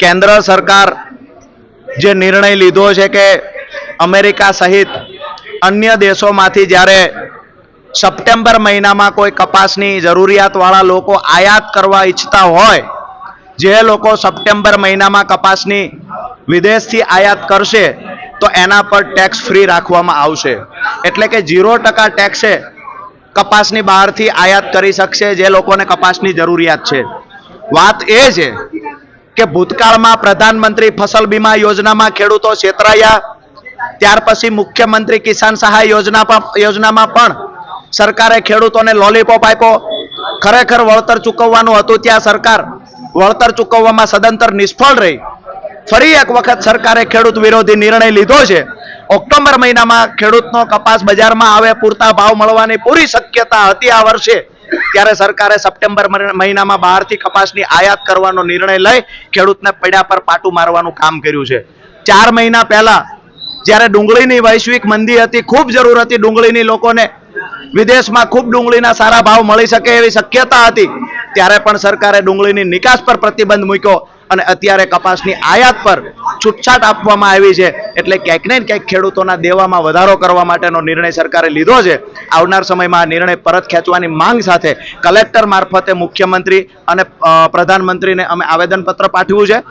કેન્દ્ર સરકાર જે નિર્ણય લીધો છે કે અમેરિકા સહિત અન્ય દેશોમાંથી જ્યારે સપ્ટેમ્બર મહિનામાં કોઈ કપાસની જરૂરિયાતવાળા લોકો આયાત કરવા ઈચ્છતા હોય, જે લોકો સપ્ટેમ્બર મહિનામાં કપાસની વિદેશથી આયાત કરશે, તો એના પર ટેક્સ ફ્રી રાખવામાં આવશે. એટલે કે ઝીરો ટકા ટેક્સે કપાસની બહારથી આયાત કરી શકશે જે લોકોને કપાસની જરૂરિયાત છે. વાત એ છે કે ભૂતકાળમાં પ્રધાનમંત્રી ફસલ બીમા યોજનામાં ખેડૂતો છેતરાયા, ત્યાર પછી મુખ્યમંત્રી કિસાન સહાય યોજના યોજનામાં પણ સરકારે ખેડૂતોને લોલીપોપ આપ્યો. ખરેખર વળતર ચૂકવવાનું હતું, ત્યાં સરકાર વળતર ચૂકવવામાં સદંતર નિષ્ફળ રહી. ફરી એક વખત સરકારે ખેડૂત વિરોધી નિર્ણય લીધો છે. ઓક્ટોબર મહિનામાં ખેડૂતનો કપાસ બજારમાં આવે, પૂરતા ભાવ મળવાની પૂરી શક્યતા હતી આ વર્ષે. ત્યારે સરકારે સપ્ટેમ્બર મહિનામાં બહારથી કપાસની આયાત કરવાનો નિર્ણય લઈ ખેડૂતને પડ્યા પર પાટું મારવાનું કામ કર્યું છે. ચાર મહિના પહેલા જ્યારે ડુંગળીની વૈશ્વિક મંદી હતી, ખૂબ જરૂર હતી ડુંગળીની લોકોને. વિદેશમાં ખૂબ ડુંગળીના સારા ભાવ મળી શકે એવી શક્યતા હતી. ત્યારે પણ સરકારે ડુંગળીની નિકાસ પર પ્રતિબંધ મૂક્યો. અને અત્યારે કપાસની આયાત પર છૂટછાટ આપવામાં આવી છે. એટલે ક્યાંક ને ક્યાંક ખેડૂતોના દેવામાં વધારો કરવા માટેનો નિર્ણય સરકારે લીધો છે. આવનાર સમયમાં આ નિર્ણય પરત ખેંચવાની માંગ સાથે કલેક્ટર મારફતે મુખ્યમંત્રી અને પ્રધાનમંત્રીને અમે આવેદનપત્ર પાઠવ્યું છે.